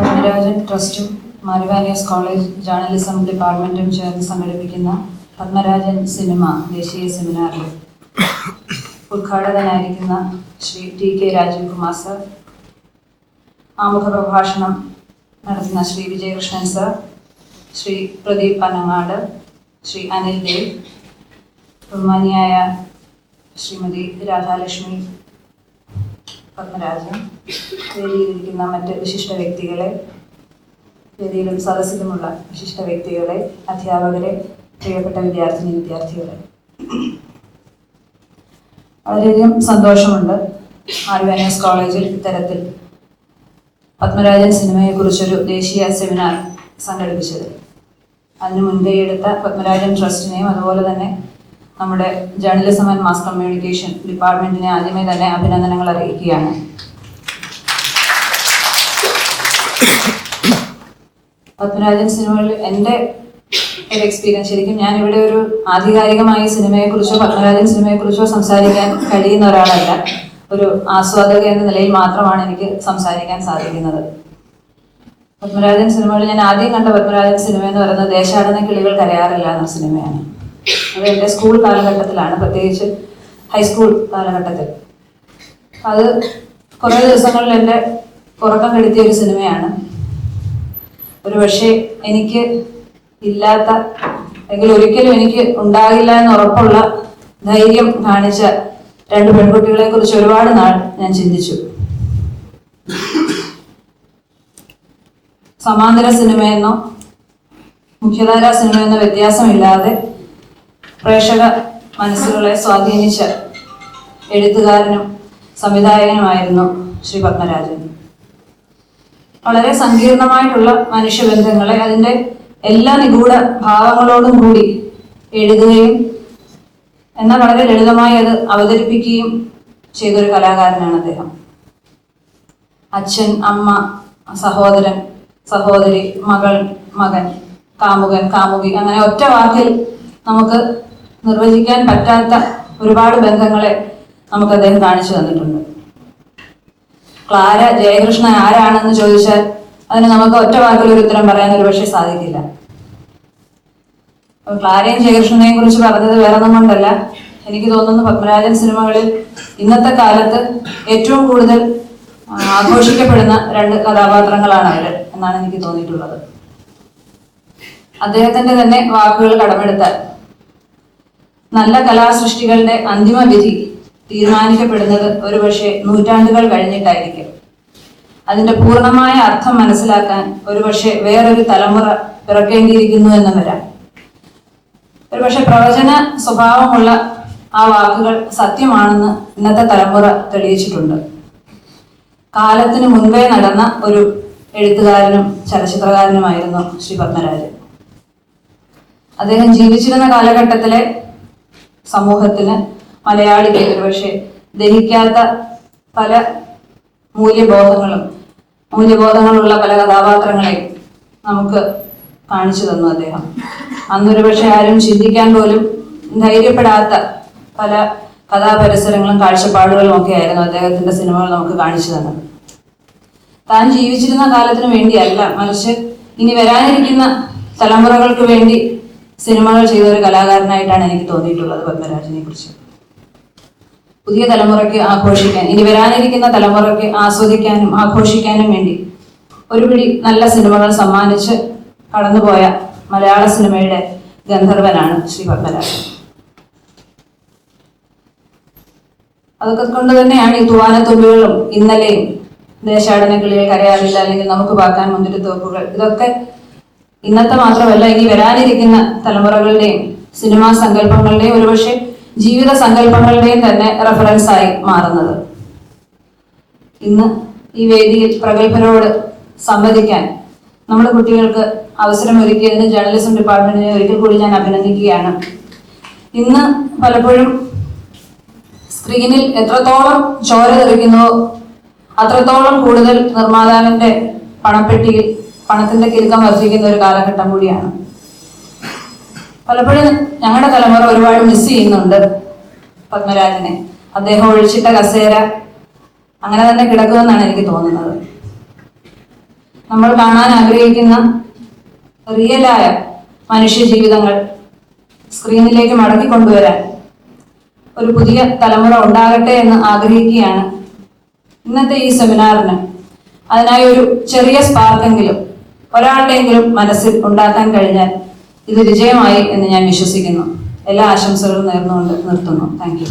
പത്മരാജൻ ട്രസ്റ്റും Mar Ivanios college journalism ഡിപ്പാർട്ട്മെന്റും ചേർന്ന് സംഘടിപ്പിക്കുന്ന പത്മരാജൻ സിനിമ ദേശീയ സെമിനാറിൽ ഉദ്ഘാടകനായിരിക്കുന്ന Shri T K Rajeev Kumar sir ആമുഖ പ്രഭാഷണം നടത്തുന്ന ശ്രീ വിജയകൃഷ്ണൻ സർ ശ്രീ പ്രദീപ് പനങ്ങാട് ശ്രീ അനിൽ ദേവ് ബഹുമാനിയായ ശ്രീമതി രാധാലക്ഷ്മി പത്മരാജൻ വേദിയിലിരിക്കുന്ന മറ്റ് വിശിഷ്ട വ്യക്തികളെ വേദിയിലും സദസ്സിലുമുള്ള വിശിഷ്ട വ്യക്തികളെ അധ്യാപകരെ പ്രിയപ്പെട്ട വിദ്യാർത്ഥിനി വിദ്യാർത്ഥികളെ. വളരെയധികം സന്തോഷമുണ്ട് ആൽവാനസ് കോളേജിൽ ഇത്തരത്തിൽ പത്മരാജൻ സിനിമയെക്കുറിച്ചൊരു ദേശീയ സെമിനാർ സംഘടിപ്പിച്ചത്. അതിനു മുൻകൈ എടുത്ത പത്മരാജൻ ട്രസ്റ്റിനെയും അതുപോലെ തന്നെ നമ്മുടെ ജേർണലിസം ആൻഡ് മാസ് കമ്മ്യൂണിക്കേഷൻ ഡിപ്പാർട്ട്മെന്റിനെ ആദ്യമേ തന്നെ അഭിനന്ദനങ്ങൾ അറിയിക്കുകയാണ്. പത്മരാജൻ സിനിമകളിൽ എന്റെ ഒരു എക്സ്പീരിയൻസ് ശരിക്കും ഞാൻ ഇവിടെ ഒരു ആധികാരികമായി സിനിമയെക്കുറിച്ചോ പത്മരാജൻ സിനിമയെക്കുറിച്ചോ സംസാരിക്കാൻ കഴിയുന്ന ഒരാളല്ല. ഒരു ആസ്വാദക എന്ന നിലയിൽ മാത്രമാണ് എനിക്ക് സംസാരിക്കാൻ സാധിക്കുന്നത്. പത്മരാജൻ സിനിമകളിൽ ഞാൻ ആദ്യം കണ്ട പത്മരാജൻ സിനിമ എന്ന് പറയുന്നത് ദേശാടന കിളികൾ കരയാറില്ല എന്ന സിനിമയാണ്. അത് എന്റെ സ്കൂൾ കാലഘട്ടത്തിലാണ് പ്രത്യേകിച്ച് ഹൈസ്കൂൾ കാലഘട്ടത്തിൽ. അത് കുറേ ദിവസങ്ങളിൽ എന്റെ ഉറക്കം കെടുത്തിയ ഒരു സിനിമയാണ്. ഒരു പക്ഷേ എനിക്ക് ഇല്ലാത്ത അല്ലെങ്കിൽ ഒരിക്കലും എനിക്ക് ഉണ്ടാകില്ല എന്ന് ഉറപ്പുള്ള ധൈര്യം കാണിച്ച രണ്ട് പെൺകുട്ടികളെ കുറിച്ച് ഒരുപാട് നാൾ ഞാൻ ചിന്തിച്ചു. സമാന്തര സിനിമയെന്നോ മുഖ്യധാരാ സിനിമയെന്നോ വ്യത്യാസമില്ലാതെ പ്രേക്ഷക മനസ്സുകളെ സ്വാധീനിച്ച എഴുത്തുകാരനും സംവിധായകനുമായിരുന്നു ശ്രീ പത്മരാജൻ. വളരെ സങ്കീർണമായിട്ടുള്ള മനുഷ്യബന്ധങ്ങളെ അതിന്റെ എല്ലാ നിഗൂഢ ഭാവങ്ങളോടും കൂടി എഴുതുകയും എന്നാൽ വളരെ ലളിതമായി അത് അവതരിപ്പിക്കുകയും ചെയ്തൊരു കലാകാരനാണ് അദ്ദേഹം. അച്ഛൻ അമ്മ സഹോദരൻ സഹോദരി മകൾ മകൻ കാമുകൻ കാമുകി അങ്ങനെ ഒറ്റ വാക്കിൽ നമുക്ക് നിർവചിക്കാൻ പറ്റാത്ത ഒരുപാട് ബന്ധങ്ങളെ നമുക്ക് അദ്ദേഹം കാണിച്ചു തന്നിട്ടുണ്ട്. ക്ലാര ജയകൃഷ്ണൻ ആരാണെന്ന് ചോദിച്ചാൽ അതിന് നമുക്ക് ഒറ്റ വാക്കിൽ ഒരു ഉത്തരം പറയാൻ ഒരു പക്ഷേ സാധിക്കില്ല. ക്ലാരയും ജയകൃഷ്ണനെയും കുറിച്ച് പറഞ്ഞത് വേറെ ഒന്നും കൊണ്ടല്ല. എനിക്ക് തോന്നുന്നു പത്മരാജൻ സിനിമകളിൽ ഇന്നത്തെ കാലത്ത് ഏറ്റവും കൂടുതൽ ആഘോഷിക്കപ്പെടുന്ന രണ്ട് കഥാപാത്രങ്ങളാണ് അവർ എന്നാണ് എനിക്ക് തോന്നിയിട്ടുള്ളത്. അദ്ദേഹത്തിന്റെ തന്നെ വാക്കുകൾ കടമെടുത്താൽ നല്ല കലാസൃഷ്ടികളുടെ അന്തിമ വിധി തീരുമാനിക്കപ്പെടുന്നത് ഒരുപക്ഷെ നൂറ്റാണ്ടുകൾ കഴിഞ്ഞിട്ടായിരിക്കും. അതിന്റെ പൂർണമായ അർത്ഥം മനസ്സിലാക്കാൻ ഒരുപക്ഷെ വേറൊരു തലമുറ പിറക്കേണ്ടിയിരിക്കുന്നു എന്ന് വരാം. ഒരുപക്ഷെ പ്രവചന സ്വഭാവമുള്ള ആ വാക്കുകൾ സത്യമാണെന്ന് ഇന്നത്തെ തലമുറ തെളിയിച്ചിട്ടുണ്ട്. കാലത്തിന് മുൻപേ നടന്ന ഒരു എഴുത്തുകാരനും ചലച്ചിത്രകാരനുമായിരുന്നു ശ്രീ പത്മരാജൻ. അദ്ദേഹം ജീവിച്ചിരുന്ന കാലഘട്ടത്തിലെ സമൂഹത്തിന് മലയാളിക്ക് ഒരുപക്ഷെ ദഹിക്കാത്ത പല മൂല്യബോധങ്ങളും മൂല്യബോധങ്ങളുള്ള പല കഥാപാത്രങ്ങളെയും നമുക്ക് കാണിച്ചു തന്നു അദ്ദേഹം. അന്നൊരു പക്ഷെ ആരും ചിന്തിക്കാൻ പോലും ധൈര്യപ്പെടാത്ത പല കഥാപരിസരങ്ങളും കാഴ്ചപ്പാടുകളും ഒക്കെ ആയിരുന്നു അദ്ദേഹത്തിന്റെ സിനിമകൾ നമുക്ക് കാണിച്ചു തന്നത്. താൻ ജീവിച്ചിരുന്ന കാലത്തിനു വേണ്ടിയല്ല മറിച്ച് ഇനി വരാനിരിക്കുന്ന തലമുറകൾക്ക് വേണ്ടി സിനിമകൾ ചെയ്ത ഒരു കലാകാരനായിട്ടാണ് എനിക്ക് തോന്നിയിട്ടുള്ളത് പത്മരാജനെ കുറിച്ച്. പുതിയ തലമുറയ്ക്ക് ആഘോഷിക്കാൻ ഇനി വരാനിരിക്കുന്ന തലമുറയ്ക്ക് ആസ്വദിക്കാനും ആഘോഷിക്കാനും വേണ്ടി ഒരു പിടി നല്ല സിനിമകൾ സമ്മാനിച്ച് കടന്നുപോയ മലയാള സിനിമയുടെ ഗന്ധർവനാണ് ശ്രീ പത്മരാജൻ. അതൊക്കെ കൊണ്ട് തന്നെയാണ് ഈ തുവാനത്തുമ്പുകളും ഇന്നലെയും ദേശാടന കിളികൾ കരയാറില്ല അല്ലെങ്കിൽ നമുക്ക് പാക്കാൻ മുന്തിരി തോപ്പുകൾ ഇതൊക്കെ ഇന്നത്തെ മാത്രമല്ല ഇനി വരാനിരിക്കുന്ന തലമുറകളുടെയും സിനിമാ സങ്കല്പങ്ങളുടെയും ഒരുപക്ഷെ ജീവിത സങ്കല്പങ്ങളുടെയും തന്നെ റെഫറൻസ് ആയി മാറുന്നത്. ഇന്ന് ഈ വേദിയിൽ പ്രഗത്ഭരോട് സംവദിക്കാൻ നമ്മുടെ കുട്ടികൾക്ക് അവസരം ഒരുക്കിയതിന് ജേർണലിസം ഡിപ്പാർട്ട്മെന്റിനെ ഒരിക്കൽ കൂടി ഞാൻ അഭിനന്ദിക്കുകയാണ്. ഇന്ന് പലപ്പോഴും സ്ക്രീനിൽ എത്രത്തോളം ചോര തെറിക്കുന്നുവോ അത്രത്തോളം കൂടുതൽ നിർമ്മാതാവിന്റെ പണപ്പെട്ടിയിൽ പണത്തിന്റെ കിലുക്കം വർദ്ധിക്കുന്ന ഒരു കാലഘട്ടം കൂടിയാണ്. പലപ്പോഴും ഞങ്ങളുടെ തലമുറ ഒരുപാട് മിസ് ചെയ്യുന്നുണ്ട് പത്മരാജനെ. അദ്ദേഹം ഒഴിച്ചിട്ട കസേര അങ്ങനെ തന്നെ കിടക്കുമെന്നാണ് എനിക്ക് തോന്നുന്നത്. നമ്മൾ കാണാൻ ആഗ്രഹിക്കുന്ന റിയലായ മനുഷ്യ ജീവിതങ്ങൾ സ്ക്രീനിലേക്ക് മടക്കി കൊണ്ടുവരാൻ ഒരു പുതിയ തലമുറ ഉണ്ടാകട്ടെ എന്ന് ആഗ്രഹിക്കുകയാണ് ഇന്നത്തെ ഈ സെമിനാറിന് അതിനായി ഒരു ചെറിയ സ്പാർക്കെങ്കിലും ഒരാളുടെയെങ്കിലും മനസ്സിൽ ഉണ്ടാക്കാൻ കഴിഞ്ഞാൽ ഇത് വിജയമായി എന്ന് ഞാൻ വിശ്വസിക്കുന്നു. എല്ലാ ആശംസകളും നേർന്നുകൊണ്ട് നിർത്തുന്നു. താങ്ക്